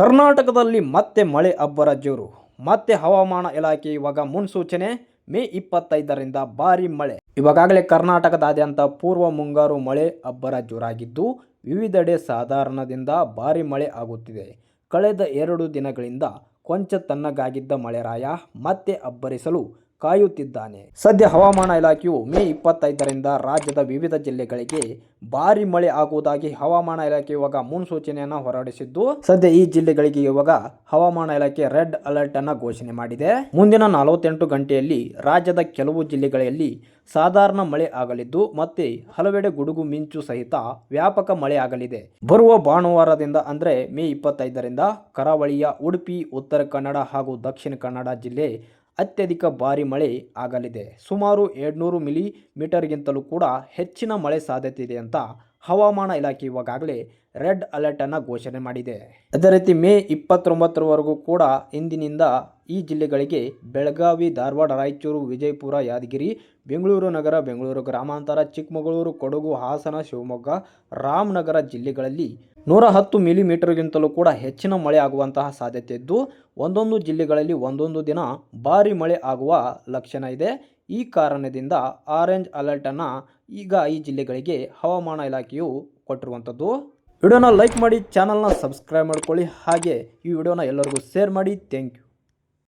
ಕರ್ನಾಟಕದಲ್ಲಿ ಮತ್ತೆ ಮಳೆ ಅಬ್ಬರ ಜೋರು. ಮತ್ತೆ ಹವಾಮಾನ ಇಲಾಖೆ ಇವಾಗ ಮುನ್ಸೂಚನೆ, ಮೇ ಇಪ್ಪತ್ತೈದರಿಂದ ಭಾರಿ ಮಳೆ. ಇವಾಗಲೇ ಕರ್ನಾಟಕದಾದ್ಯಂತ ಪೂರ್ವ ಮುಂಗಾರು ಮಳೆ ಅಬ್ಬರ ಜೋರಾಗಿದ್ದು, ವಿವಿಧೆಡೆ ಸಾಧಾರಣದಿಂದ ಭಾರಿ ಮಳೆ ಆಗುತ್ತಿದೆ. ಕಳೆದ ಎರಡು ದಿನಗಳಿಂದ ಕೊಂಚ ತಣ್ಣಗಾಗಿದ್ದ ಮಳೆರಾಯ ಮತ್ತೆ ಅಬ್ಬರಿಸಲು ಕಾಯುತ್ತಿದ್ದಾನೆ. ಸದ್ಯ ಹವಾಮಾನ ಇಲಾಖೆಯು ಮೇ ಇಪ್ಪತ್ತೈದರಿಂದ ರಾಜ್ಯದ ವಿವಿಧ ಜಿಲ್ಲೆಗಳಿಗೆ ಭಾರಿ ಮಳೆ ಆಗುವುದಾಗಿ ಹವಾಮಾನ ಇಲಾಖೆ ಇವಾಗ ಮುನ್ಸೂಚನೆಯನ್ನು ಹೊರಡಿಸಿದ್ದು, ಸದ್ಯ ಈ ಜಿಲ್ಲೆಗಳಿಗೆ ಇವಾಗ ಹವಾಮಾನ ಇಲಾಖೆ ರೆಡ್ ಅಲರ್ಟ್ ಅನ್ನು ಘೋಷಣೆ ಮಾಡಿದೆ. ಮುಂದಿನ ನಲವತ್ತೆಂಟು ಗಂಟೆಯಲ್ಲಿ ರಾಜ್ಯದ ಕೆಲವು ಜಿಲ್ಲೆಗಳಲ್ಲಿ ಸಾಧಾರಣ ಮಳೆ ಆಗಲಿದ್ದು, ಮತ್ತೆ ಹಲವೆಡೆ ಗುಡುಗು ಮಿಂಚು ಸಹಿತ ವ್ಯಾಪಕ ಮಳೆ ಆಗಲಿದೆ. ಬರುವ ಭಾನುವಾರದಿಂದ ಅಂದ್ರೆ ಮೇ ಇಪ್ಪತ್ತೈದರಿಂದ ಕರಾವಳಿಯ ಉಡುಪಿ, ಉತ್ತರ ಕನ್ನಡ ಹಾಗೂ ದಕ್ಷಿಣ ಕನ್ನಡ ಜಿಲ್ಲೆ ಅತ್ಯಧಿಕ ಭಾರಿ ಮಳೆ ಆಗಲಿದೆ. ಸುಮಾರು ಎರಡ್ನೂರು ಮಿಲಿ ಮೀಟರ್ಗಿಂತಲೂ ಕೂಡ ಹೆಚ್ಚಿನ ಮಳೆ ಸಾಧ್ಯತೆ ಇದೆ ಅಂತ ಹವಾಮಾನ ಇಲಾಖೆ ಇವಾಗಲೇ ರೆಡ್ ಅಲರ್ಟ್ ಅನ್ನು ಘೋಷಣೆ ಮಾಡಿದೆ. ಅದೇ ರೀತಿ ಮೇ ಇಪ್ಪತ್ತೊಂಬತ್ತರವರೆಗೂ ಕೂಡ ಇಂದಿನಿಂದ ಈ ಜಿಲ್ಲೆಗಳಿಗೆ ಬೆಳಗಾವಿ, ಧಾರವಾಡ, ರಾಯಚೂರು, ವಿಜಯಪುರ, ಯಾದಗಿರಿ, ಬೆಂಗಳೂರು ನಗರ, ಬೆಂಗಳೂರು ಗ್ರಾಮಾಂತರ, ಚಿಕ್ಕಮಗಳೂರು, ಕೊಡಗು, ಹಾಸನ, ಶಿವಮೊಗ್ಗ, ರಾಮನಗರ ಜಿಲ್ಲೆಗಳಲ್ಲಿ ನೂರ ಹತ್ತು ಮಿಲಿಮೀಟರ್ಗಿಂತಲೂ ಕೂಡ ಹೆಚ್ಚಿನ ಮಳೆ ಆಗುವಂತಹ ಸಾಧ್ಯತೆ ಇದ್ದು, ಒಂದೊಂದು ಜಿಲ್ಲೆಗಳಲ್ಲಿ ಒಂದೊಂದು ದಿನ ಭಾರಿ ಮಳೆ ಆಗುವ ಲಕ್ಷಣ ಇದೆ. ಈ ಕಾರಣದಿಂದ ಆರೆಂಜ್ ಅಲರ್ಟನ್ನು ಈಗ ಈ ಜಿಲ್ಲೆಗಳಿಗೆ ಹವಾಮಾನ ಇಲಾಖೆಯು ಕೊಟ್ಟಿರುವಂಥದ್ದು. ವಿಡಿಯೋನ ಲೈಕ್ ಮಾಡಿ ಚಾನಲ್ನ ಸಬ್ಸ್ಕ್ರೈಬ್ ಮಾಡ್ಕೊಳ್ಳಿ. ಹಾಗೆ ಈ ವಿಡಿಯೋನ ಎಲ್ಲರಿಗೂ ಶೇರ್ ಮಾಡಿ. Thank you.